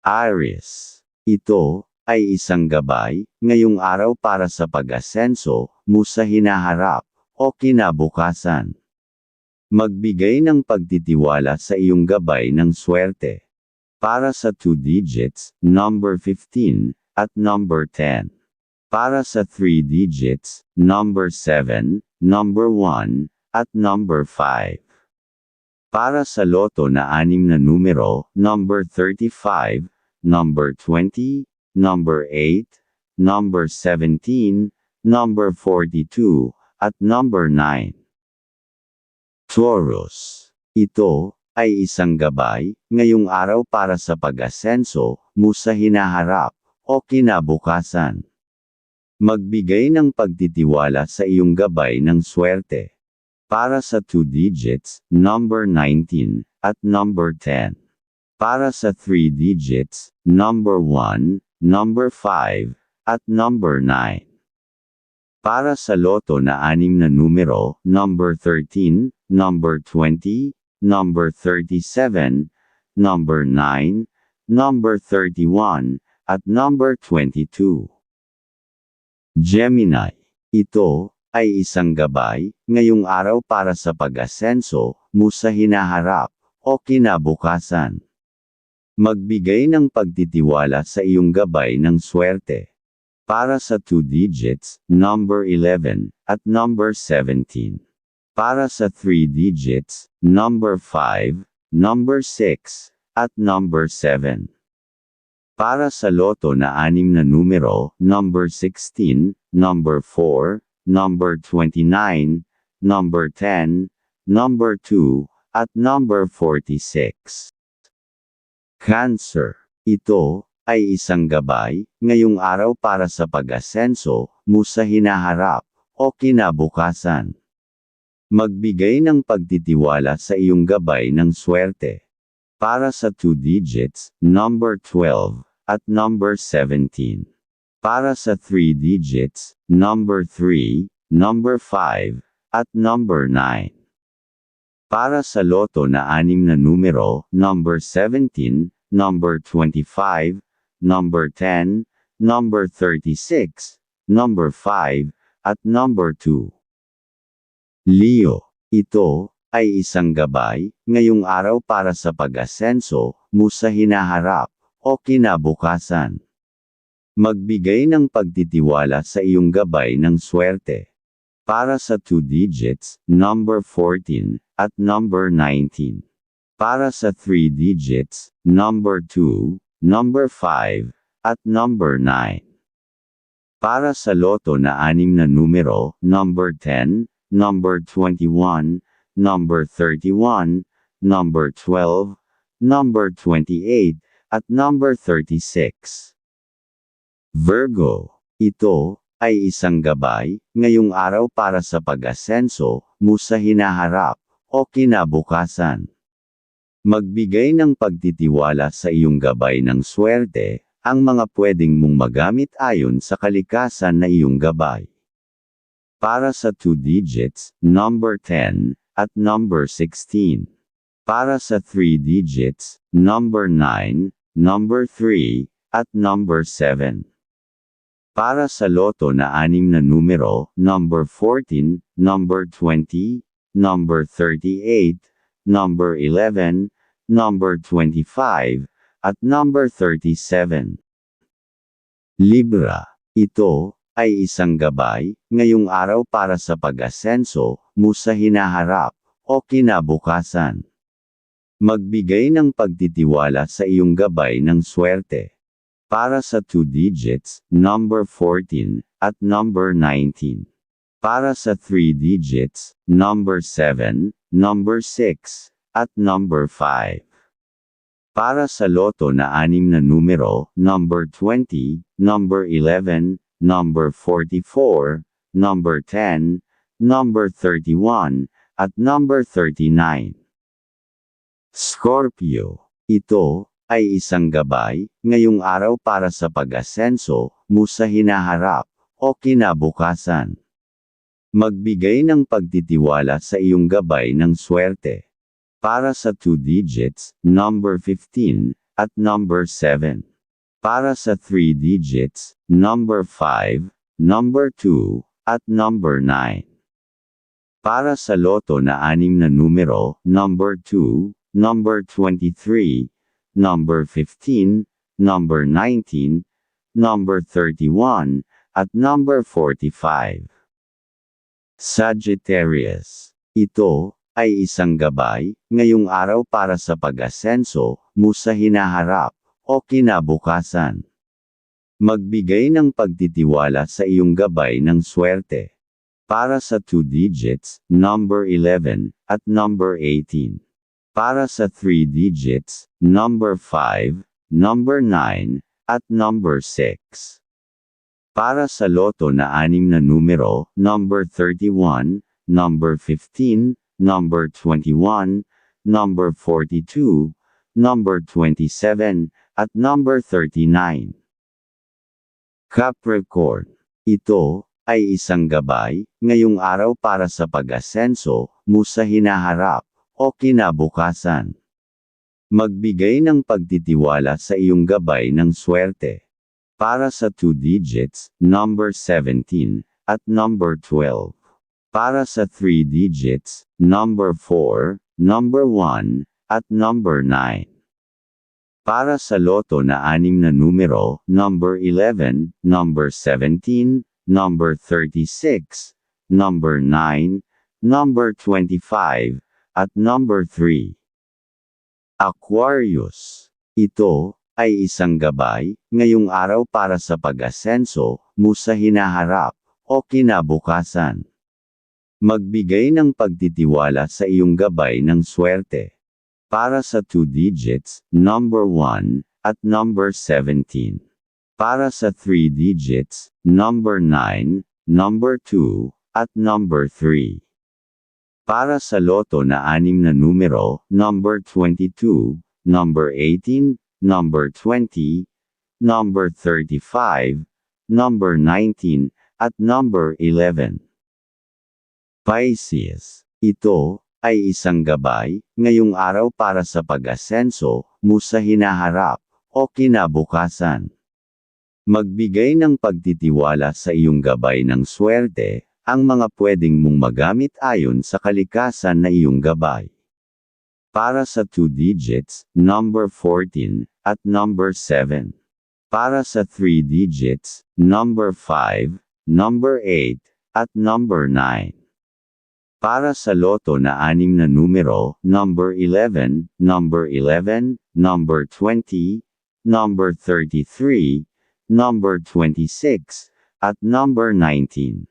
Aries. Ito ay isang gabay ngayong araw para sa pag-asenso mo sa hinaharap o kinabukasan. Magbigay ng pagtitiwala sa iyong gabay ng swerte. Para sa 2 digits, number 15 at number 10. Para sa 3 digits, number 7, number 1 at number 5. Para sa loto na anim na numero, number 35, number 20, number 8, number 17, number 42, at number 9. Taurus. Ito ay isang gabay ngayong araw para sa pag-asenso mo sa hinaharap o kinabukasan. Magbigay ng pagtitiwala sa iyong gabay ng swerte. Para sa 2 digits, number 19, at number 10. Para sa 3 digits, number 1, number 5, at number 9. Para sa loto na anim na numero, number 13, number 20, number 37, number 9, number 31, at number 22. Gemini. Ito, ay isang gabay, ngayong araw para sa pag-asenso, mo sa hinaharap, o kinabukasan. Magbigay ng pagtitiwala sa iyong gabay ng swerte. Para sa 2 digits, number 11, at number 17. Para sa 3 digits, number 5, number 6, at number 7. Para sa loto na anim na numero, number 16, number 4, number 29, number 10, number 2, at number 46. Cancer. Ito ay isang gabay ngayong araw para sa pag-asenso mo sa hinaharap o kinabukasan. Magbigay ng pagtitiwala sa iyong gabay ng swerte. Para sa 2 digits, number 12, at number 17. Para sa 3 digits, number 3, number 5, at number 9. Para sa loto na anim na numero, number 17, number 25, number 10, number 36, number 5, at number 2. Leo, ito ay isang gabay ngayong araw para sa pag-asenso mo sa hinaharap o kinabukasan. Magbigay ng pagtitiwala sa iyong gabay ng swerte. Para sa 2 digits, number 14, at number 19. Para sa 3 digits, number 2, number 5, at number 9. Para sa loto na anim na numero, number 10, number 21, number 31, number 12, number 28, at number 36. Virgo, ito ay isang gabay ngayong araw para sa pag-asenso mo sa hinaharap o kinabukasan. Magbigay ng pagtitiwala sa iyong gabay ng swerte, ang mga pwedeng mong magamit ayon sa kalikasan na iyong gabay. Para sa 2 digits, number 10, at number 16. Para sa 3 digits, number 9, number 3, at number 7. Para sa loto na anim na numero, number 14, number 20, number 38, number 11, number 25, at number 37. Libra. Ito ay isang gabay ngayong araw para sa pag-asenso mo hinaharap o kinabukasan. Magbigay ng pagtitiwala sa iyong gabay ng swerte. Para sa 2 digits, number 14, at number 19. Para sa 3 digits, number 7, number 6, at number 5. Para sa loto na anim na numero, number 20, number 11, number 44, number 10, number 31, at number 39. Scorpio. Ito, ay isang gabay, ngayong araw para sa pag-asenso, mo sa hinaharap, o kinabukasan. Magbigay ng pagtitiwala sa iyong gabay ng swerte. Para sa 2 digits, number 15, at number 7. Para sa 3 digits, number 5, number 2, at number 9. Para sa loto na anim na numero, number 2, number 23, number 15, number 19, number 31, at number 45. Sagittarius. Ito ay isang gabay ngayong araw para sa pag-asenso mo sa hinaharap o kinabukasan. Magbigay ng pagtitiwala sa iyong gabay ng swerte. Para sa 2 digits, number 11 at number 18. Para sa 3 digits, number 5, number 9, at number 6. Para sa loto na anim na numero, number 31, number 15, number 21, number 42, number 27, at number 39. Capricorn. Ito ay isang gabay ngayong araw para sa pag-asenso mo sa hinaharap o kinabukasan. Magbigay ng pagtitiwala sa iyong gabay ng swerte. Para sa 2 digits, number 17, at number 12. Para sa 3 digits, number 4, number 1, at number 9. Para sa loto na anim na numero, number 11, number 17, number 36, number 9, number 25, at number 3. Aquarius. Ito, ay isang gabay, ngayong araw para sa pag-asenso, mo sa hinaharap, o kinabukasan. Magbigay ng pagtitiwala sa iyong gabay ng swerte. Para sa 2 digits, number 1, at number 17. Para sa 3 digits, number 9, number 2, at number 3. Para sa loto na anim na numero, number 22, number 18, number 20, number 35, number 19, at number 11. Pisces. Ito ay isang gabay ngayong araw para sa pag-asenso mo hinaharap o kinabukasan. Magbigay ng pagtitiwala sa iyong gabay ng swerte, ang mga pwedeng mong magamit ayon sa kalikasan na iyong gabay. Para sa 2 digits, number 14, at number 7. Para sa 3 digits, number 5, number 8, at number 9. Para sa loto na anim na numero, number 11, number 11, number 20, number 33, number 26, at number 19.